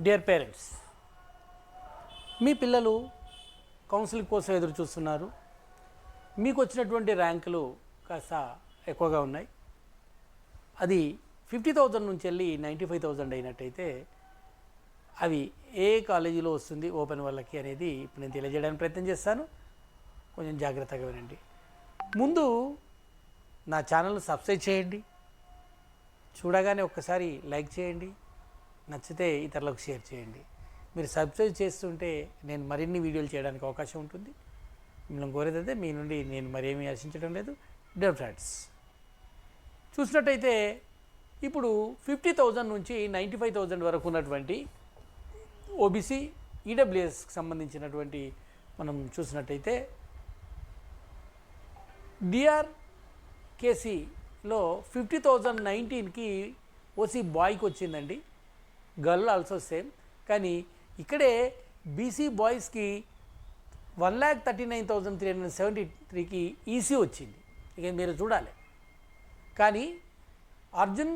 Dear parents మీ పిల్లలు counselling కోసం ఎదురు చూస్తున్నారు. మీకు వచ్చినటువంటి ర్యాంకులు కాస్త ఎక్కువగా ఉన్నాయి. అది ఫిఫ్టీ థౌజండ్ నుంచి వెళ్ళి నైంటీ ఫైవ్ థౌజండ్ అయినట్టయితే అవి ఏ కాలేజీలో వస్తుంది ఓపెన్ వాళ్ళకి అనేది ఇప్పుడు నేను తెలియజేయడానికి ప్రయత్నం చేస్తాను. కొంచెం జాగ్రత్తగా వినండి. ముందు నా ఛానల్ సబ్స్క్రైబ్ చేయండి. చూడగానే ఒక్కసారి లైక్ చేయండి. నచ్చితే ఇతరులకు షేర్ చేయండి. మీరు సబ్స్క్రైబ్ చేస్తుంటే నేను మరిన్ని వీడియోలు చేయడానికి అవకాశం ఉంటుంది. మిమ్మల్ని కోరేదైతే మీ నుండి నేను మరేమీ ఆశించడం లేదు. డియర్ ఫ్రెండ్స్ చూసినట్టయితే ఇప్పుడు ఫిఫ్టీ థౌజండ్ నుంచి నైంటీ ఫైవ్ థౌజండ్ వరకు ఉన్నటువంటి ఓబీసీ ఈడబ్ల్యూఎస్కి సంబంధించినటువంటి మనం చూసినట్టయితే డిఆర్ కేసీలో ఫిఫ్టీ థౌజండ్ నైన్టీన్కి ఓసీ బాయ్కి వచ్చిందండి. Girl also same. కానీ ఇక్కడే బీసీ బాయ్స్కి one lakh thirty nine thousand three hundred seventy త్రీకి ఈసీ వచ్చింది. ఇక మీరు చూడాలి. కానీ Arjun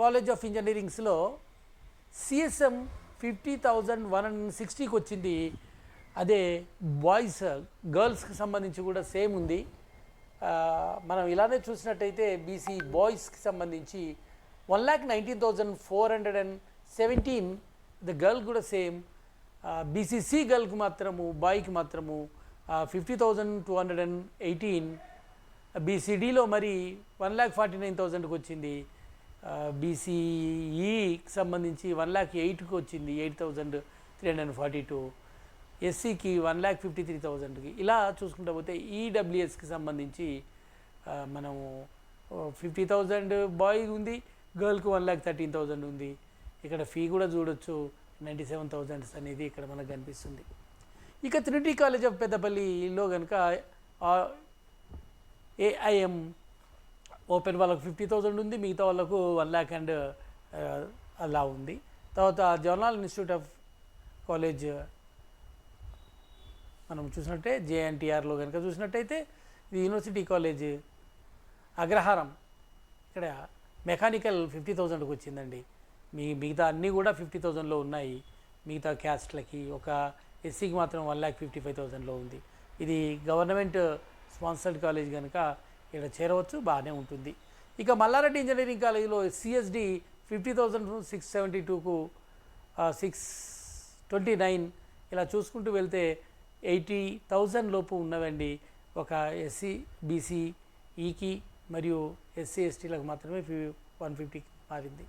college of ఇంజనీరింగ్స్లో CSM fifty thousand one hundred సిక్స్టీకి వచ్చింది. అదే బాయ్స్ గర్ల్స్కి సంబంధించి కూడా సేమ్ ఉంది. మనం ఇలానే చూసినట్టయితే బీసీ బాయ్స్కి సంబంధించి one lakh nineteen thousand four hundred and seventeen the girl కూడా సేమ్ బీసీసీ గర్ల్కి మాత్రము బాయ్కి మాత్రము fifty thousand two hundred and eighteen బీసీడీలో మరి వన్ ల్యాక్ ఫార్టీ నైన్ థౌజండ్కి వచ్చింది. బీసీఈకి సంబంధించి వన్ ల్యాక్ ఎయిట్కి వచ్చింది eight thousand three hundred forty two ఎస్సీకి one lakh fifty three థౌజండ్కి ఇలా చూసుకుంటా పోతే ఈడబ్ల్యూఎస్కి సంబంధించి మనము ఫిఫ్టీ థౌజండ్ బాయ్ ఉంది గర్ల్కి వన్ ల్యాక్ థర్టీన్ థౌజండ్ ఉంది. ఇక్కడ ఫీ కూడా చూడొచ్చు. నైంటీ సెవెన్ థౌజండ్స్ అనేది ఇక్కడ మనకు కనిపిస్తుంది. ఇక ట్రినిటీ కాలేజ్ ఆఫ్ పెద్దపల్లిలో కనుక ఏఐఎం ఓపెన్ వాళ్ళకు ఫిఫ్టీ థౌజండ్ ఉంది. మిగతా వాళ్ళకు వన్ ల్యాక్ అండ్ అలా ఉంది. తర్వాత జవహర్లాల్ ఇన్స్టిట్యూట్ ఆఫ్ కాలేజ్ మనం చూసినట్టే జేఎన్టీఆర్లో కనుక చూసినట్టయితే ఇది యూనివర్సిటీ కాలేజ్ అగ్రహారం. ఇక్కడ మెకానికల్ ఫిఫ్టీ థౌజండ్కి వచ్చిందండి. మీ మిగతా అన్నీ కూడా ఫిఫ్టీ థౌజండ్లో ఉన్నాయి. మిగతా క్యాస్ట్లకి ఒక ఎస్సీకి మాత్రం వన్ ల్యాక్ ఫిఫ్టీ ఫైవ్ థౌజండ్లో ఉంది. ఇది గవర్నమెంట్ స్పాన్సర్డ్ కాలేజ్ కనుక ఇక్కడ చేరవచ్చు బాగానే ఉంటుంది. ఇక మల్లారెడ్డి ఇంజనీరింగ్ కాలేజీలో CSD fifty thousand six seventy టూకు six twenty nine ఇలా చూసుకుంటూ వెళ్తే ఎయిటీ థౌజండ్ లోపు ఉన్నవండి ఒక ఎస్సీ బీసీ ఈకి మరియు ఎస్సీ ఎస్టీలకు మాత్రమే ఫి వన్ ఫిఫ్టీకి మారింది.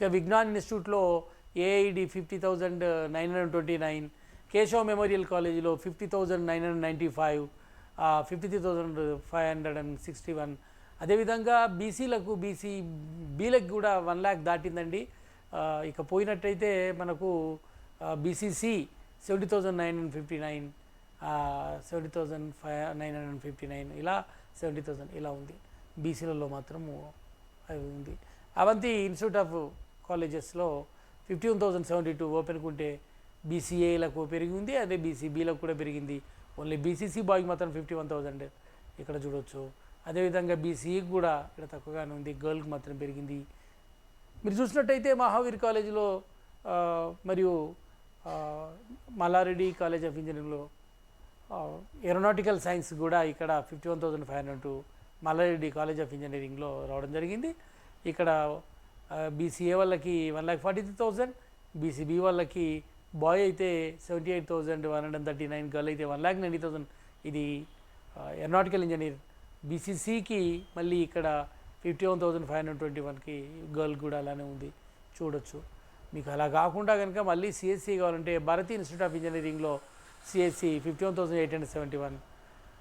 ఇక విజ్ఞాన్ ఇన్స్టిట్యూట్లో AID fifty thousand nine hundred twenty nine Keshav memorial కాలేజీలో fifty thousand nine hundred ninety five fifty three thousand five hundred and sixty one అదేవిధంగా బీసీలకు బీసీ బీలకు కూడా వన్ ల్యాక్ దాటిందండి. ఇక పోయినట్టయితే మనకు BCC seventy thousand nine hundred fifty nine seventy thousand five nine hundred fifty nine ఇలా seventy thousand ఇలా ఉంది. బీసీలలో మాత్రము అది ఉంది. అవంతి ఇన్స్టిట్యూట్ ఆఫ్ కాలేజెస్లో fifty one thousand seventy two ఓపెన్కి ఉంటే బీసీఏలకు పెరిగింది అదే బీసీబీలకు కూడా పెరిగింది. ఓన్లీ బీసీసీ బాయ్కి మాత్రం ఫిఫ్టీ వన్ థౌజండ్ ఇక్కడ చూడొచ్చు. అదేవిధంగా బీసీఈకి కూడా ఇక్కడ తక్కువగానే ఉంది గర్ల్కి మాత్రం పెరిగింది. మీరు చూసినట్టయితే మహావీర్ కాలేజీలో మరియు మల్లారెడ్డి కాలేజ్ ఆఫ్ ఇంజనీరింగ్లో ఏరోనాటికల్ సైన్స్ కూడా ఇక్కడ fifty one thousand five hundred two Malla Reddy college of ఇంజనీరింగ్లో రావడం జరిగింది. ఇక్కడ బీసీఏ వాళ్ళకి one lakh forty three thousand BCB వాళ్ళకి బాయ్ అయితే seventy eight thousand one hundred thirty nine girl అయితే వన్ ల్యాక్ నైంటీ థౌజండ్ ఇది ఏరోనాటికల్ ఇంజనీర్ బీసీసీకి మళ్ళీ ఇక్కడ fifty one thousand five hundred twenty వన్కి గర్ల్ కూడా అలానే ఉంది. చూడొచ్చు. మీకు అలా కాకుండా కనుక మళ్ళీ సిఎస్సి కావాలంటే భారతీయ ఇన్స్టిట్యూట్ ఆఫ్ ఇంజనీరింగ్లో CSC fifty one thousand eight hundred seventy one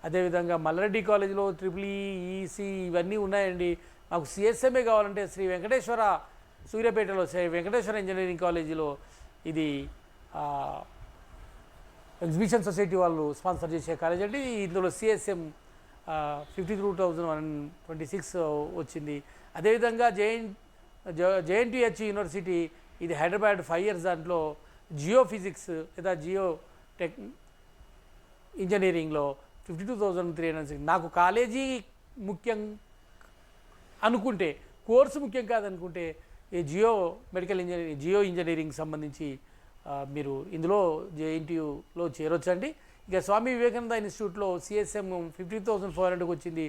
అదేవిధంగా మల్లారెడ్డి కాలేజీలో ట్రిపుల్ ఈసీ e, ఇవన్నీ ఉన్నాయండి. మాకు సిఎస్ఎంఏ కావాలంటే శ్రీ వెంకటేశ్వర సూర్యాపేటలో శ్రీ వెంకటేశ్వర ఇంజనీరింగ్ కాలేజీలో ఇది ఎగ్జిబిషన్ సొసైటీ వాళ్ళు స్పాన్సర్ చేసే కాలేజ్ అండి. ఇందులో CSM fifty two thousand one twenty six వచ్చింది. అదేవిధంగా జేఎన్ జేఎన్టీహెచ్ యూనివర్సిటీ ఇది హైదరాబాద్ ఫైవ్ ఇయర్స్ దాంట్లో జియో ఫిజిక్స్ లేదా జియో టెక్ ఇంజనీరింగ్లో fifty two thousand three hundred six నాకు కాలేజీ ముఖ్యం అనుకుంటే కోర్సు ముఖ్యం కాదనుకుంటే ఈ geo medical engineering geo engineering సంబంధించి మీరు ఇందులో జేఎన్టీయూలో చేరొచ్చండి. ఇక స్వామి వివేకానంద ఇన్స్టిట్యూట్లో సిఎస్ఎం ఫిఫ్టీ థౌసండ్ ఫోర్ హండ్రెడ్కి వచ్చింది.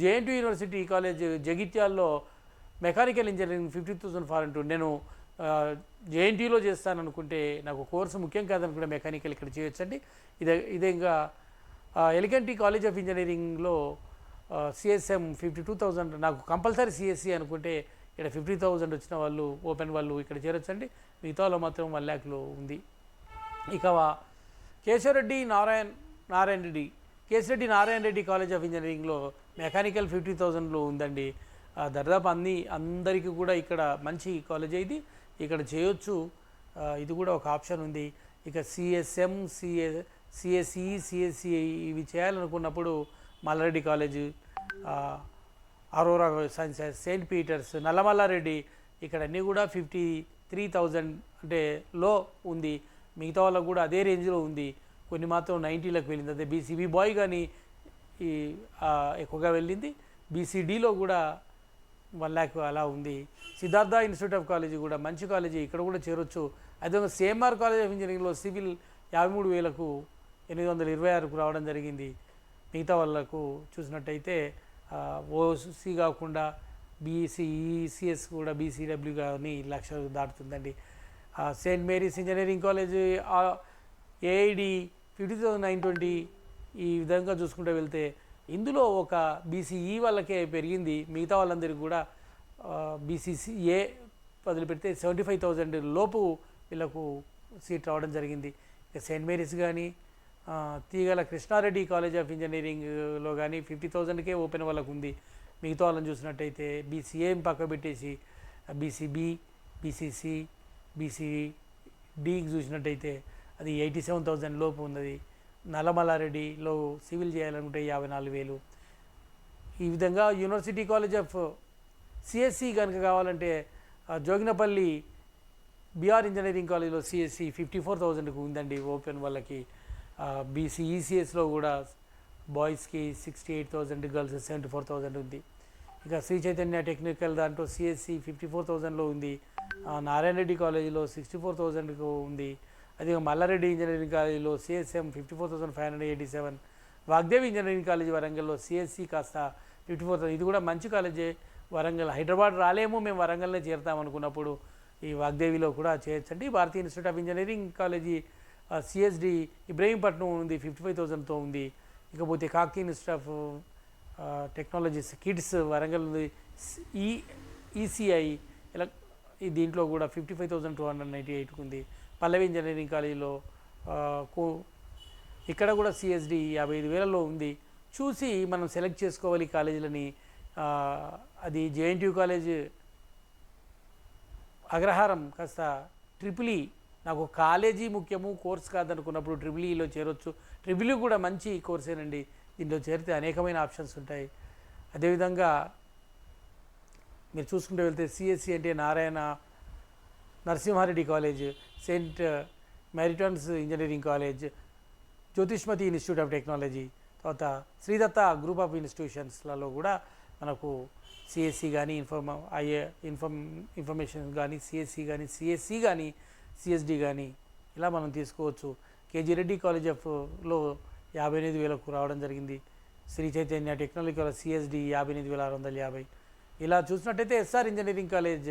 JNT university college జగిత్యాల్లో mechanical engineering fifty thousand four hundred నేను జేఎన్టీలో చేస్తాను అనుకుంటే నాకు కోర్సు ముఖ్యం కాదనుకుంటే మెకానికల్ ఇక్కడ చేయొచ్చండి. ఇదే ఇదే ఇంకా ఎలిగెంటీ కాలేజ్ ఆఫ్ ఇంజనీరింగ్లో సిఎస్ఎం ఫిఫ్టీ టూ థౌజండ్ నాకు కంపల్సరీ సిఎస్సి అనుకుంటే ఇక్కడ ఫిఫ్టీ థౌజండ్ వచ్చిన వాళ్ళు ఓపెన్ వాళ్ళు ఇక్కడ చేరొచ్చండి. మిగతా మాత్రం వన్ ల్యాక్లో ఉంది. ఇక కేశవరెడ్డి నారాయణ్ నారాయణ రెడ్డి. కేశరెడ్డి నారాయణ రెడ్డి కాలేజ్ ఆఫ్ ఇంజనీరింగ్లో మెకానికల్ ఫిఫ్టీ థౌజండ్లో ఉందండి. దాదాపు అన్ని అందరికీ కూడా ఇక్కడ మంచి కాలేజ్ ఇది. ఇక్కడ చేయొచ్చు. ఇది కూడా ఒక ఆప్షన్ ఉంది. ఇక సిఎస్ఎం సిఎ సిఎస్ఈ సిఎస్సి ఇవి చేయాలనుకున్నప్పుడు Malla Reddy college Aurora science Saint Peter's Nalla Malla Reddy ఇక్కడ అన్నీ కూడా ఫిఫ్టీ త్రీ థౌజండ్ అంటే లో ఉంది. మిగతా వాళ్ళకు కూడా అదే రేంజ్లో ఉంది. కొన్ని మాత్రం నైంటీలకు వెళ్ళింది. అదే బీసీబీ బాయ్ కానీ ఈ ఎక్కువగా వెళ్ళింది. బీసీడీలో కూడా వన్ ల్యాక్ అలా ఉంది. సిద్ధార్థ ఇన్స్టిట్యూట్ ఆఫ్ కాలేజీ కూడా మంచి కాలేజీ ఇక్కడ కూడా చేరొచ్చు. అదేవిధంగా సేఎంఆర్ కాలేజ్ ఆఫ్ ఇంజనీరింగ్లో సివిల్ యాభై మూడు వేలకు ఎనిమిది వందల ఇరవై ఆరుకు రావడం జరిగింది. మిగతా వాళ్ళకు చూసినట్టయితే ఓసీ కాకుండా బీసీ ఈసీఎస్ కూడా బీసీడబ్ల్యూ కానీ లక్ష దాటుతుందండి. Saint Mary's engineering college AID fifty thousand nine twenty ఈ విధంగా చూసుకుంటూ వెళ్తే ఇందులో ఒక బీసీఈ వాళ్ళకే పెరిగింది. మిగతా వాళ్ళందరికీ కూడా బీసీసీఏ వదిలిపెడితే సెవెంటీ ఫైవ్ థౌజండ్ లోపు వీళ్ళకు సీట్ రావడం జరిగింది. ఇక సెయింట్ మేరీస్ కానీ తీగల కృష్ణారెడ్డి కాలేజ్ ఆఫ్ ఇంజనీరింగ్లో కానీ ఫిఫ్టీ థౌజండ్కే ఓపెన్ వాళ్ళకు ఉంది మిగతా వాళ్ళని చూసినట్టయితే బీసీఏం పక్క పెట్టేసి బీసీబీ బీసీసీ బీసీడీకి చూసినట్టయితే అది ఎయిటీ సెవెన్ థౌజండ్ లోపు ఉన్నది. నల్లమల్లారెడ్డిలో సివిల్ చేయాలనుకుంటే యాభై నాలుగు వేలు. ఈ విధంగా యూనివర్సిటీ కాలేజ్ ఆఫ్ సిఎస్సి కనుక కావాలంటే జోగినపల్లి బీఆర్ ఇంజనీరింగ్ కాలేజ్లో సిఎస్సి ఫిఫ్టీ ఫోర్ థౌజండ్కి ఉందండి ఓపెన్ వాళ్ళకి. బీసీ ఈసీఎస్లో కూడా బాయ్స్కి sixty eight thousand girls seventy four thousand ఉంది. ఇక శ్రీ చైతన్య టెక్నికల్ దాంట్లో సిఎస్సి ఫిఫ్టీ ఫోర్ థౌజండ్లో ఉంది. నారాయణ రెడ్డి కాలేజీలో సిక్స్టీ ఫోర్ థౌజండ్కు ఉంది. అదే మల్లారెడ్డి ఇంజనీరింగ్ కాలేజీలో CSM fifty four thousand five hundred eighty seven Vaagdevi engineering college వరంగల్లో సిఎస్సి కాస్త ఫిఫ్టీ ఫోర్ థౌసండ్ ఇది కూడా మంచి కాలేజే. వరంగల్ హైదరాబాద్ రాలేము మేము వరంగల్నే చేరుతాం అనుకున్నప్పుడు ఈ వాగ్దేవిలో కూడా చేర్చండి. Bharatiya institute of engineering college CSD Ibrahimpatnam ఉంది ఫిఫ్టీ ఫైవ్ థౌసండ్తో ఉంది. ఇకపోతే కాకి institute of technologies KITS Warangal ఉంది. ఈ ఈసీఐ ఇలా ఈ దీంట్లో కూడా fifty five thousand two hundred ninety ఎయిట్కి ఉంది. పల్లవి ఇంజనీరింగ్ కాలేజీలో కో ఇక్కడ కూడా సిఎస్డి యాభై ఐదు వేలలో ఉంది. చూసి మనం సెలెక్ట్ చేసుకోవాలి కాలేజీలని అది జేఎన్టీయూ కాలేజ్ అగ్రహారం కాస్త ట్రిపుల్ ఈ నాకు కాలేజీ ముఖ్యము కోర్స్ కాదనుకున్నప్పుడు ట్రిపుల్ ఈలో చేరొచ్చు. ట్రిపుల్ ఈ కూడా మంచి కోర్సేనండి దీంట్లో చేరితే అనేకమైన ఆప్షన్స్ ఉంటాయి. అదేవిధంగా మీరు చూసుకుంటూ వెళ్తే సిఎస్సి అంటే Narayana Narasimha Reddy college Saint uh, Martin's engineering college Jyothishmathi institute of technology తర్వాత శ్రీదత్త గ్రూప్ ఆఫ్ ఇన్స్టిట్యూషన్స్లలో కూడా మనకు సిఎస్సి కానీ ఇన్ఫర్మ ఐఏ ఇన్ఫర్మ్ ఇన్ఫర్మేషన్ కానీ సిఎస్సి కానీ సిఎస్సి కానీ సిఎస్డి కానీ ఇలా మనం తీసుకోవచ్చు. కేజీ రెడ్డి కాలేజ్ ఆఫ్లో యాభై ఎనిమిది వేలకు రావడం జరిగింది. Sri Chaitanya technology college CSD యాభై ఎనిమిది వేల ఆరు వందల యాభై. ఇలా చూసినట్టయితే ఎస్ఆర్ ఇంజనీరింగ్ కాలేజ్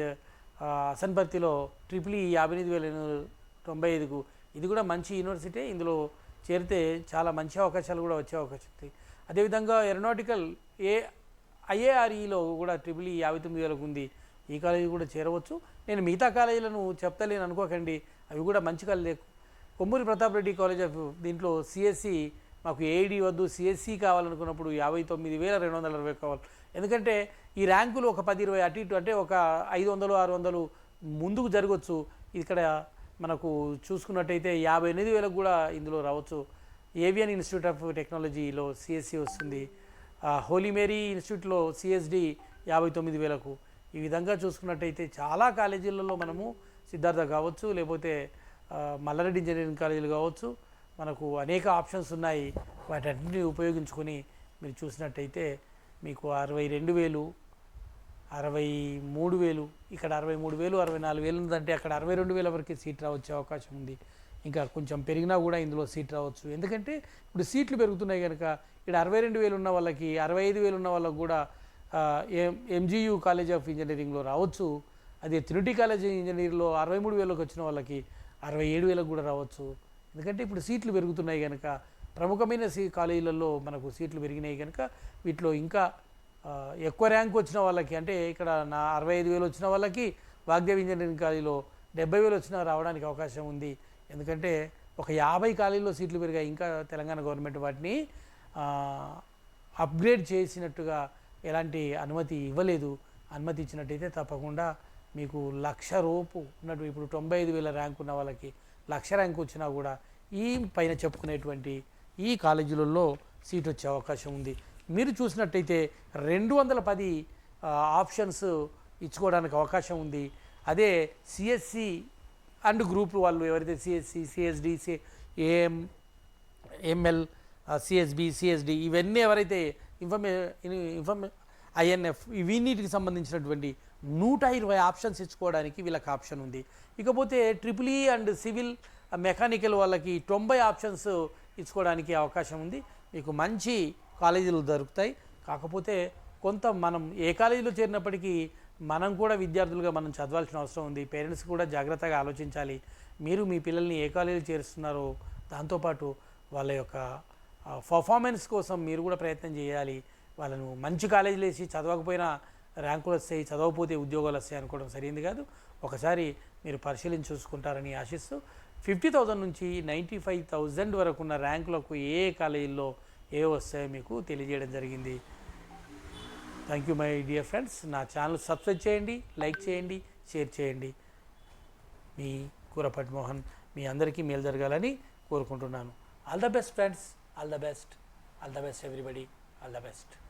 ఆ, అసన్పర్తిలో ట్రిపుల్ ఈ యాభై ఎనిమిది వేల తొంభై ఐదుకు ఇది కూడా మంచి యూనివర్సిటీ. ఇందులో చేరితే చాలా మంచి అవకాశాలు కూడా వచ్చే అవకాశం ఉంది. అదేవిధంగా ఏరోనాటికల్ ఏ ఐఏఆర్ఈలో కూడా ట్రిపుల్ ఈ యాభై తొమ్మిది వేలకు ఉంది. ఈ కాలేజీ కూడా చేరవచ్చు. నేను మిగతా కాలేజీలను చెప్తలేను అనుకోకండి. అవి కూడా మంచి college Kommuri Pratap Reddy college of దీంట్లో సిఎస్సి మాకు ఏఐడి వద్దు. సిఎస్సి కావాలనుకున్నప్పుడు యాభై తొమ్మిది వేల రెండు వందల అరవై కావాలి. ఎందుకంటే ఈ ర్యాంకులు ఒక పది ఇరవై అటు ఇటు అంటే ఒక ఐదు వందలు ఆరు వందలు ముందుకు జరగవచ్చు ఇక్కడ మనకు చూసుకున్నట్టయితే యాభై ఎనిమిది వేలకు కూడా ఇందులో రావచ్చు. ఏవియన్ ఇన్స్టిట్యూట్ ఆఫ్ టెక్నాలజీలో సిఎస్సి వస్తుంది. హోలీ మేరీ ఇన్స్టిట్యూట్లో సిఎస్డి యాభై తొమ్మిది వేలకు. ఈ విధంగా చూసుకున్నట్టయితే చాలా కాలేజీలలో మనము సిద్ధార్థ కావచ్చు లేకపోతే మల్లారెడ్డి ఇంజనీరింగ్ కాలేజీలు కావచ్చు మనకు అనేక ఆప్షన్స్ ఉన్నాయి. వాటన్నిటిని ఉపయోగించుకొని మీరు చూసినట్టయితే మీకు అరవై రెండు వేలు అరవై మూడు వేలు ఇక్కడ అరవై మూడు వేలు అరవై నాలుగు వేలు ఉందంటే అక్కడ అరవై రెండు వేల వరకు సీట్ రావచ్చే అవకాశం ఉంది. ఇంకా కొంచెం పెరిగినా కూడా ఇందులో సీట్ రావచ్చు. ఎందుకంటే ఇప్పుడు సీట్లు పెరుగుతున్నాయి కనుక ఇక్కడ అరవై రెండు వేలు ఉన్న వాళ్ళకి అరవై ఐదు వేలు ఉన్న వాళ్ళకి కూడా ఎంజీయూ కాలేజ్ ఆఫ్ ఇంజనీరింగ్లో రావచ్చు. అదే త్రినిటీ కాలేజ్ ఇంజనీరింగ్లో అరవై మూడు వేలకు వచ్చిన వాళ్ళకి అరవై ఏడు వేలకు కూడా రావచ్చు. ఎందుకంటే ఇప్పుడు సీట్లు పెరుగుతున్నాయి కనుక ప్రముఖమైన సీ కాలేజీలలో మనకు సీట్లు పెరిగినాయి కనుక వీటిలో ఇంకా ఎక్కువ ర్యాంక్ వచ్చిన వాళ్ళకి అంటే ఇక్కడ నా అరవై ఐదు వేలు వచ్చిన వాళ్ళకి వాగ్దేవ్ ఇంజనీరింగ్ కాలేజీలో డెబ్బై వేలు వచ్చిన రావడానికి అవకాశం ఉంది. ఎందుకంటే ఒక యాభై కాలేజీలో సీట్లు పెరిగాయి ఇంకా తెలంగాణ గవర్నమెంట్ వాటిని అప్గ్రేడ్ చేసినట్టుగా ఎలాంటి అనుమతి ఇవ్వలేదు. అనుమతి ఇచ్చినట్టయితే తప్పకుండా మీకు లక్ష రూపు ఉన్నట్టు ఇప్పుడు తొంభై ఐదు వేల ర్యాంక్ ఉన్న వాళ్ళకి లక్ష ర్యాంక్ వచ్చినా కూడా ఈ పైన చెప్పుకునేటువంటి ఈ కాలేజీలలో సీట్ వచ్చే అవకాశం ఉంది. మీరు చూసినట్టయితే రెండు వందల పది ఆప్షన్స్ ఇచ్చుకోవడానికి అవకాశం ఉంది. అదే సిఎస్సి అండ్ గ్రూప్ వాళ్ళు ఎవరైతే CSC CSD C AM ML CSB CSD ఇవన్నీ ఎవరైతే ఇన్ఫర్మే ఇన్ఫర్మే ఐఎన్ఎఫ్ ఇవన్నిటికి సంబంధించినటువంటి నూట ఇరవై ఆప్షన్స్ ఇచ్చుకోవడానికి వీళ్ళకి ఆప్షన్ ఉంది. ఇకపోతే triple E and civil mechanical వాళ్ళకి తొంభై ఆప్షన్స్ ఇచ్చుకోవడానికి అవకాశం ఉంది. మీకు మంచి కాలేజీలు దొరుకుతాయి. కాకపోతే కొంత మనం ఏ కాలేజీలో చేరినప్పటికీ మనం కూడా విద్యార్థులుగా మనం చదవాల్సిన అవసరం ఉంది. పేరెంట్స్ కూడా జాగ్రత్తగా ఆలోచించాలి. మీరు మీ పిల్లల్ని ఏ కాలేజీలో చేరుస్తున్నారో దాంతోపాటు వాళ్ళ యొక్క పర్ఫార్మెన్స్ కోసం మీరు కూడా ప్రయత్నం చేయాలి. వాళ్ళను మంచి కాలేజీలు వేసి చదవకపోయినా ర్యాంకులు వస్తాయి చదవకపోతే ఉద్యోగాలు వస్తాయి అనుకోవడం సరైంది కాదు. ఒకసారి మీరు పరిశీలించి చూసుకుంటారని ఆశిస్తూ ఫిఫ్టీ థౌజండ్ నుంచి నైంటీ ఫైవ్ థౌజండ్ వరకు ఉన్న ర్యాంకులకు ఏ కాలేజీల్లో ఏ వస్తాయో మీకు తెలియజేయడం జరిగింది. Thank you my dear friends నా ఛానల్ సబ్స్క్రైబ్ చేయండి లైక్ చేయండి షేర్ చేయండి. మీ కూరపట్ మోహన్ మీ అందరికీ మేలు జరగాలని కోరుకుంటున్నాను. All the best friends all the best. All the best everybody. All the best.